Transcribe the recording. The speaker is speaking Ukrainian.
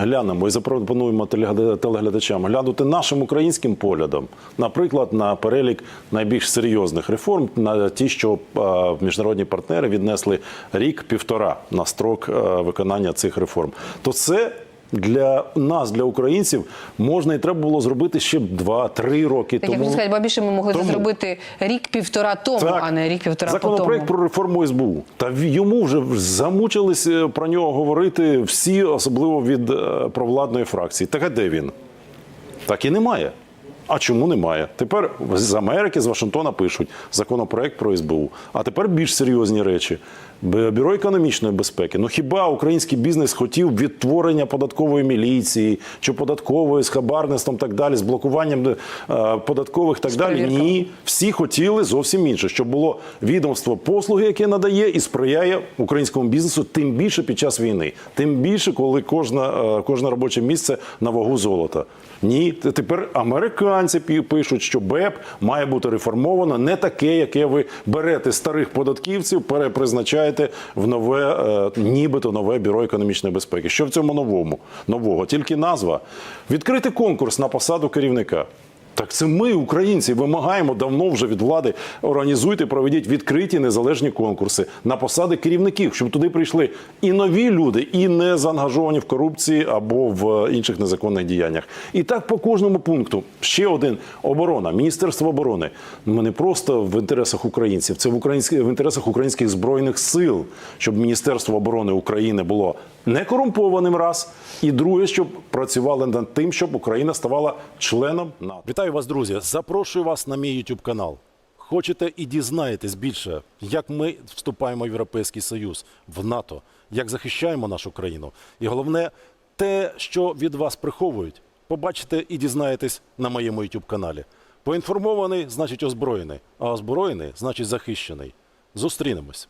глянемо і запропонуємо телегляда- телеглядачам глянути нашим українським поглядом, наприклад, на перелік найбільш серйозних реформ, на ті, що е, міжнародні партнери віднесли рік-півтора на строк е, виконання цих реформ, то це. Для нас, для українців, можна і треба було зробити ще два-три роки Так, тому. Я сказати, бо більше ми могли тому- зробити рік-півтора тому, а не рік-півтора по Законопроект про реформу СБУ. Та йому вже замучились е, про нього говорити всі, особливо від е, провладної фракції. Так а де він? Так і немає. А чому немає? Тепер з Америки, з Вашингтона пишуть законопроект про СБУ. А тепер більш серйозні речі. Бюро економічної безпеки. Ну хіба український бізнес хотів відтворення податкової міліції чи податкової з хабарництвом так далі, з блокуванням е, податкових так далі? Ні, всі хотіли зовсім інше, щоб було відомство послуги, яке надає і сприяє українському бізнесу, тим більше під час війни, тим більше, коли кожна, е, кожне робоче місце на вагу золота. Ні, тепер американці пі- пишуть, що БЕП має бути реформовано не таке, яке ви берете старих податківців, перепризначаєте в нове, е, нібито нове бюро економічної безпеки. Що в цьому новому? Нового тільки назва. Відкрити конкурс на посаду керівника. Так це ми, українці, вимагаємо давно вже від влади. Організуйте, проведіть відкриті незалежні конкурси на посади керівників, щоб туди прийшли і нові люди, і не заангажовані в корупції або в інших незаконних діяннях. І так по кожному пункту. Ще один оборона, Міністерство оборони. Ми не просто в інтересах українців, це в українських в інтересах українських збройних сил, щоб Міністерство оборони України було не корумпованим раз, і друге, щоб працювали над тим, щоб Україна ставала членом НАТО. Вітаю вас, друзі! Запрошую вас на мій YouTube канал. Хочете і дізнаєтесь більше, як ми вступаємо в Європейський Союз, в НАТО, як захищаємо нашу країну. І головне, те, що від вас приховують, побачите і дізнаєтесь на моєму YouTube каналі. Поінформований значить озброєний, а озброєний значить захищений. Зустрінемось.